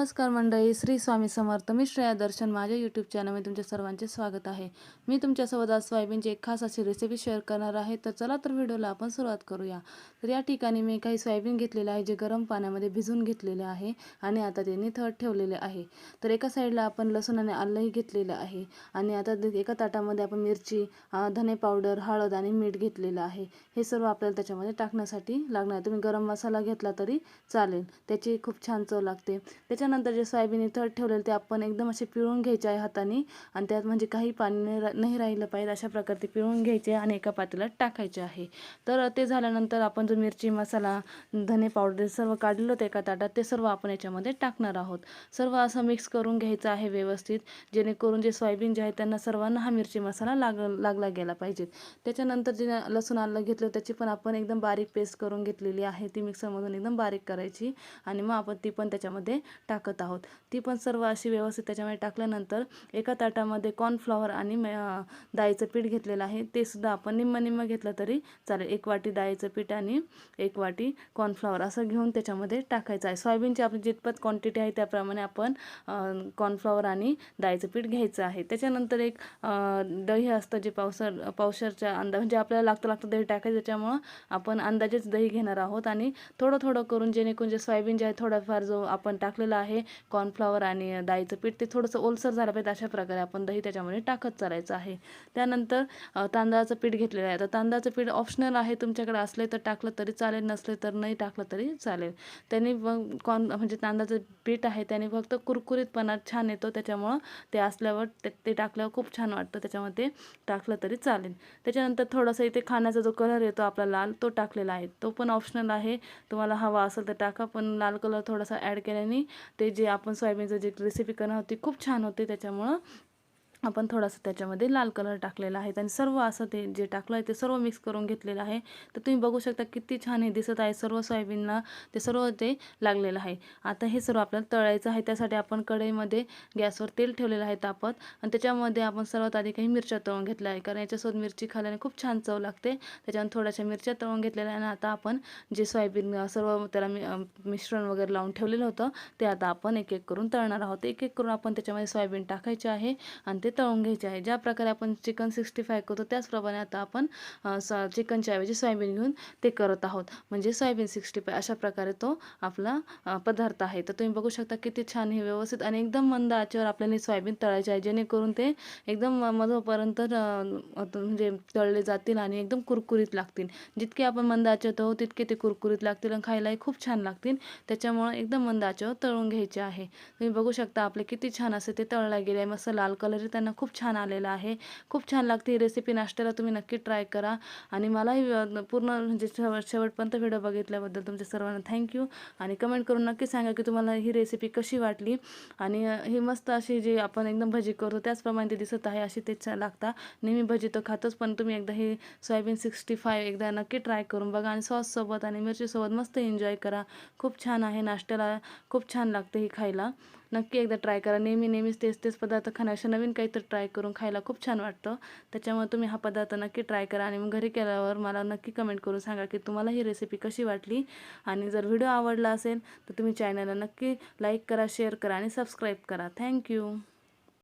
नमस्कार मंडळी श्री स्वामी समर्थ. मी श्रेया दर्शन. माझ्या यूट्यूब चॅनलमध्ये तुमच्या सर्वांचे स्वागत आहे. मी तुमच्यासोबत आज सोयाबीनची एक खास अशी रेसिपी शेअर करणार आहे. तर चला तर व्हिडिओला आपण सुरुवात करूया. तर या ठिकाणी मी काही सोयाबीन घेतलेले आहे जे गरम पाण्यामध्ये भिजून घेतलेले आहे आणि आता ते निथळ ठेवलेले आहे. तर एका साईडला आपण लसूण आणि आलंही घेतलेलं आहे आणि आता एका ताटामध्ये आपण मिरची धने पावडर हळद आणि मीठ घेतलेलं आहे. हे सर्व आपल्याला त्याच्यामध्ये टाकण्यासाठी लागणार तुम्ही गरम मसाला घेतला तरी चालेल. त्याची खूप छान चव लागते. त्याच्या त्याच्यानंतर जे सोयाबीन इथं ठेवलेलं ते आपण एकदम असे पिळून घ्यायचे आहे हाताने. आणि त्यात म्हणजे काही पाणी नाही नाही राहिलं पाहिजे अशा प्रकारे ते पिळून घ्यायचे आणि एका पातेल्यात टाकायचे आहे. तर ते झाल्यानंतर आपण जो मिरची मसाला धने पावडर सर्व काढलं होतं एका ताटात ते सर्व आपण याच्यामध्ये टाकणार आहोत. सर्व असं मिक्स करून घ्यायचं आहे व्यवस्थित जेणेकरून जे सोयाबीन जे आहे त्यांना सर्वांना हा मिरची मसाला लाग लागला गेला पाहिजे. त्याच्यानंतर जे लसूण आलं घेतलं त्याची पण आपण एकदम बारीक पेस्ट करून घेतलेली आहे. ती मिक्सरमधून एकदम बारीक करायची आणि मग आपण ती पण त्याच्यामध्ये टाकत आहोत. ती पण सर्व अशी व्यवस्थित त्याच्यामध्ये टाकल्यानंतर एका ताटामध्ये कॉर्नफ्लॉवर आणि डाळीचं पीठ घेतलेलं आहे. ते सुद्धा आपण निम्म निम्म घेतलं तरी चालेल. एक वाटी डाळीचं पीठ आणि एक वाटी कॉर्नफ्लॉवर असं घेऊन त्याच्यामध्ये टाकायचं आहे. सोयाबीनची आपली जितपत क्वांटिटी आहे त्याप्रमाणे आपण कॉर्नफ्लॉवर आणि डाळीचं पीठ घ्यायचं आहे. त्याच्यानंतर एक दही असतं जे पावसर पावसरच्या अंदा म्हणजे आपल्याला लागतं लागतं दही टाकायचं त्याच्यामुळं आपण अंदाजेच दही घेणार आहोत. आणि थोडं थोडं करून जेणेकरून जे सोयाबीन जे आहे थोडाफार जो आपण टाकलेला आहे कॉर्नफ्लॉवर आणि डाळीचं पीठ ते थोडंसं ओलसर झालं पाहिजे अशा प्रकारे आपण दही त्याच्यामध्ये टाकत चालायचं आहे. त्यानंतर तांदळाचं पीठ घेतलेलं आहे. तर तांदळाचं पीठ ऑप्शनल आहे तुमच्याकडे असले तर टाकलं तरी चालेल नसले तर नाही टाकलं तरी चालेल. त्यांनी मग कॉर्न म्हणजे तांदळाचं पीठ आहे त्याने फक्त कुरकुरीतपणा छान येतो. त्याच्यामुळं ते असल्यावर ते ते टाकल्यावर खूप छान वाटतं. त्याच्यामध्ये टाकलं तरी चालेल. त्याच्यानंतर थोडंसं इथे खाण्याचा जो कलर येतो आपला लाल तो टाकलेला आहे. तो पण ऑप्शनल आहे. तुम्हाला हवा असेल तर टाका. पण लाल कलर थोडासा ॲड केल्याने ते जे आपण सोयाबीनचं जे रेसिपी करणार होती खूप छान होते त्याच्यामुळं. आपण थोडासा त्याच्यामध्ये लाल कलर टाकलेला आहे. आणि सर्व असं ते जे टाकलं आहे ते सर्व मिक्स करून घेतलेलं आहे. तर तुम्ही बघू शकता किती छान हे दिसत आहे. सर्व सोयाबीनला ते सर्व ते लागलेलं आहे. आता हे सर्व आपल्याला तळायचं आहे. त्यासाठी आपण कढईमध्ये गॅसवर तेल ठेवलेलं आहे तापत. आणि त्याच्यामध्ये आपण सर्वात आधी काही मिरच्या तळून घेतल्या आहे कारण याच्यासोबत मिरची खाल्ल्याने खूप छान चव लागते. त्याच्यानं थोड्याशा मिरच्या तळून घेतलेल्या आहे आणि आता आपण जे सोयाबीन सर्व त्याला मि मिश्रण वगैरे लावून ठेवलेलं होतं ते आता आपण एक एक करून तळणार आहोत. एक एक करून आपण त्याच्यामध्ये सोयाबीन टाकायचे आहे. आणि ते ते तळून घ्यायचे आहे. ज्या प्रकारे आपण चिकन सिक्स्टी फाय करतो त्याचप्रमाणे आता आपण स चिकनच्या ऐवजी सोयाबीन घेऊन ते करत आहोत. म्हणजे सोयाबीन सिक्स्टी फाय अशा प्रकारे तो आपला पदार्थ आहे. तर तुम्ही बघू शकता किती छान हे व्यवस्थित आणि एकदम मंद आचेवर आपल्याला सोयाबीन तळायचे आहे. जेणेकरून ते एकदम मधोपर्यंत म्हणजे तळले जातील आणि एकदम कुरकुरीत लागतील. जितके आपण मंद आचेवर तळू तितके ते कुरकुरीत लागतील आणि खायलाही खूप छान लागतील. त्याच्यामुळं एकदम मंद आचेवर तळून घ्यायचे आहे. तुम्ही बघू शकता आपले किती छान असे ते तळला गेले आहे. मस्त लाल कलर त्यांना खूप छान आलेलं आहे. खूप छान लागते ही रेसिपी नाश्त्याला तुम्ही नक्की ट्राय करा. आणि मलाही पूर्ण म्हणजे शेवट शेवटपर्यंत व्हिडिओ बघितल्याबद्दल तुमच्या सर्वांना थँक्यू आणि कमेंट करून नक्की सांगा की तुम्हाला ही रेसिपी कशी वाटली. आणि ही मस्त अशी जी आपण एकदम भजी करतो त्याचप्रमाणे ते दिसत आहे अशी ते छान लागता. नेहमी भजी तर खातोच पण तुम्ही एकदा ही सोयाबीन सिक्स्टी फाय एकदा नक्की ट्राय करून बघा. आणि सॉससोबत आणि मिरचीसोबत मस्त एन्जॉय करा. खूप छान आहे नाश्त्याला खूप छान लागते ही खायला. नक्की एकदा ट्राय करा. नेहमी नेहमीच तेच तेच पदार्थ खाण्यापेक्षा नवीन काहीतरी ट्राय करून खायला खूप छान वाटतं. त्याच्यामुळे तुम्ही हा पदार्थ नक्की ट्राय करा आणि मग घरी केल्यावर मला नक्की कमेंट करून सांगा की तुम्हाला ही रेसिपी कशी वाटली? आणि जर व्हिडिओ आवडला असेल तर तुम्ही चॅनलला नक्की लाईक करा शेअर करा आणि सबस्क्राईब करा. थँक्यू